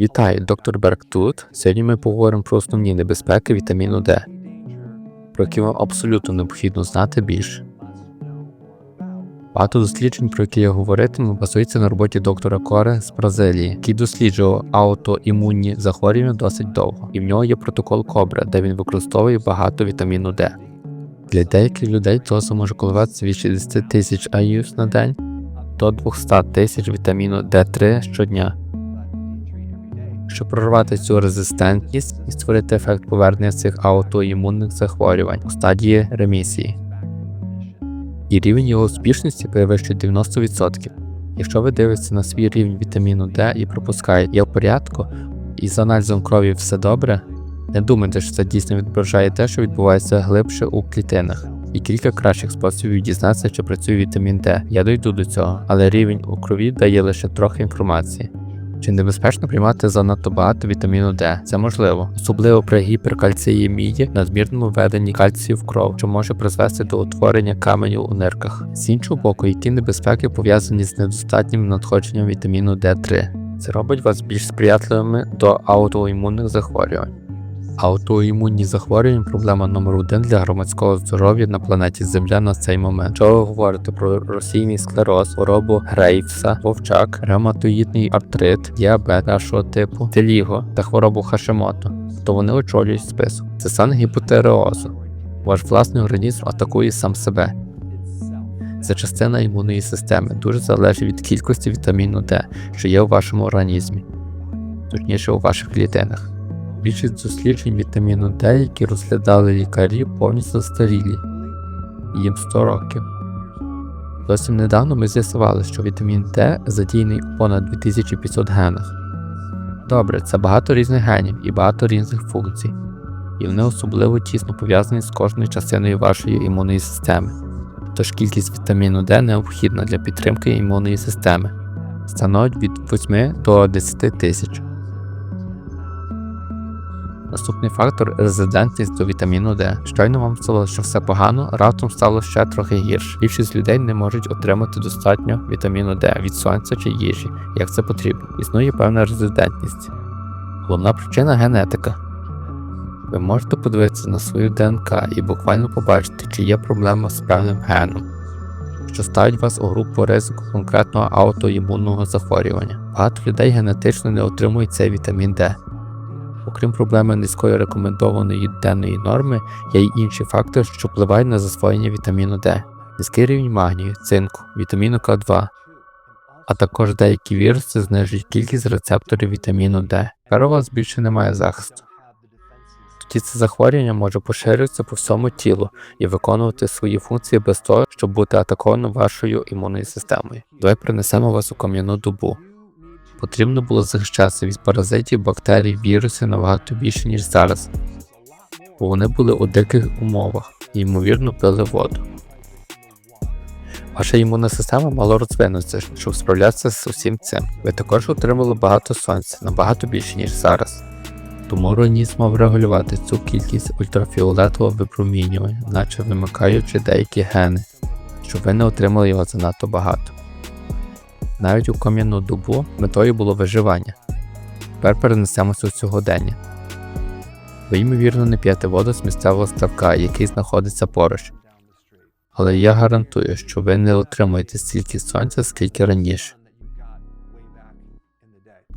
Вітаю, доктор Берг тут. Сьогодні ми поговоримо про основні небезпеки вітаміну Д, про які вам абсолютно необхідно знати більше. Багато досліджень, про які я говоритиму, базується на роботі доктора Коре з Бразилії, який досліджував аутоімунні захворювання досить довго, і в нього є протокол Кобра, де він використовує багато вітаміну Д. Для деяких людей доза може коливатися від 60 тисяч АЮС на день до 200 тисяч вітаміну Д3 щодня. Щоб прорвати цю резистентність і створити ефект повернення цих аутоімунних захворювань у стадії ремісії. І рівень його успішності перевищує 90%. Якщо ви дивитеся на свій рівень вітаміну Д і пропускаєте є в порядку, і з аналізом крові все добре, не думайте, що це дійсно відображає те, що відбувається глибше у клітинах. І кілька кращих способів дізнатися, чи працює вітамін Д. Я дойду до цього, але рівень у крові дає лише трохи інформації. Чи небезпечно приймати занадто багато вітаміну Д? Це можливо, особливо при гіперкальціємії, надмірному введенні кальцію в кров, що може призвести до утворення каменів у нирках. З іншого боку, які небезпеки пов'язані з недостатнім надходженням вітаміну Д3. Це робить вас більш сприятливими до аутоімунних захворювань. Аутоімунні захворювання проблема номер один для громадського здоров'я на планеті Земля на цей момент. Якщо ви говорите про російний склероз, хворобу Грейвса, вовчак, ревматоїдний артрит, діабет першого типу, теліго та хворобу Хашимото, то вони очолюють список. Це сан гіпотереозу. Ваш власний організм атакує сам себе. Це частина імунної системи, дуже залежить від кількості вітаміну Д, що є у вашому організмі, точніше у ваших клітинах. Більшість досліджень вітаміну Д, які розглядали лікарі, повністю застарілі, їм 100 років. Зовсім недавно ми з'ясували, що вітамін Д задійний у понад 2500 генах. Добре, це багато різних генів і багато різних функцій, і вони особливо тісно пов'язані з кожною частиною вашої імунної системи. Тож кількість вітаміну Д необхідна для підтримки імунної системи, становить від 8 до 10 тисяч. Наступний фактор резидентність до вітаміну Д. Щойно вам стало, що все погано, раптом стало ще трохи гірше. Більшість людей не можуть отримати достатньо вітаміну Д від сонця чи їжі, як це потрібно. Існує певна резидентність. Головна причина генетика. Ви можете подивитися на свою ДНК і буквально побачити, чи є проблема з певним геном, що ставить вас у групу ризику конкретного аутоімунного захворювання. Багато людей генетично не отримують цей вітамін Д. Окрім проблеми низької рекомендованої денної норми, є й інші фактори, що впливають на засвоєння вітаміну Д, низький рівень магнію, цинку, вітаміну К2, а також деякі віруси знижують кількість рецепторів вітаміну Д. Тепер у вас більше немає захисту. Тоді це захворювання може поширюватися по всьому тілу і виконувати свої функції без того, щоб бути атаковано вашою імунною системою. Давай принесемо вас у кам'яну добу. Потрібно було захищатися від паразитів, бактерій, вірусів набагато більше, ніж зараз, бо вони були у диких умовах і, ймовірно, пили воду. Ваша імунна система мало розвинутися, щоб справлятися з усім цим. Ви також отримали багато сонця, набагато більше, ніж зараз. Тому організм мав регулювати цю кількість ультрафіолетового випромінювання, наче вимикаючи деякі гени, щоб ви не отримали його занадто багато. Навіть у кам'яну добу метою було виживання. Тепер перенесемося у сьогодення. Ви, ймовірно, не п'єте воду з місцевого ставка, який знаходиться поруч. Але я гарантую, що ви не отримуєте стільки сонця, скільки раніше.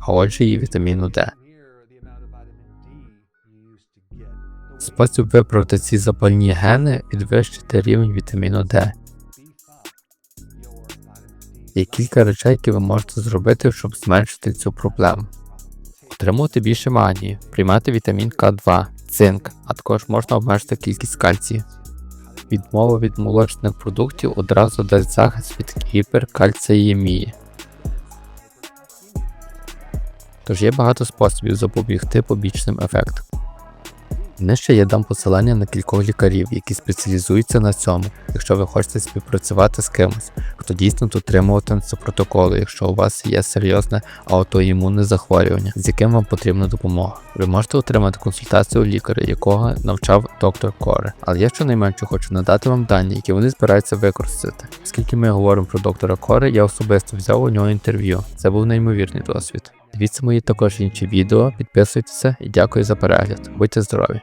А отже і вітаміну Д. Спосіб виправити ці запальні гени підвищити рівень вітаміну Д. Є кілька речей, які ви можете зробити, щоб зменшити цю проблему. Отримувати більше магнію, приймати вітамін К2, цинк, а також можна обмежити кількість кальцію. Відмова від молочних продуктів одразу дасть захист від гіперкальціємії. Тож є багато способів запобігти побічним ефектам. Нижче я дам посилання на кількох лікарів, які спеціалізуються на цьому, якщо ви хочете співпрацювати з кимось, хто дійсно дотримуватиметься протоколу, якщо у вас є серйозне аутоімунне захворювання, з яким вам потрібна допомога. Ви можете отримати консультацію у лікаря, якого навчав доктор Коре. Але я щонайменше хочу надати вам дані, які вони збираються використати. Оскільки ми говоримо про доктора Коре, я особисто взяв у нього інтерв'ю. Це був неймовірний досвід. Дивіться мої також інші відео, підписуйтеся і дякую за перегляд. Будьте здорові!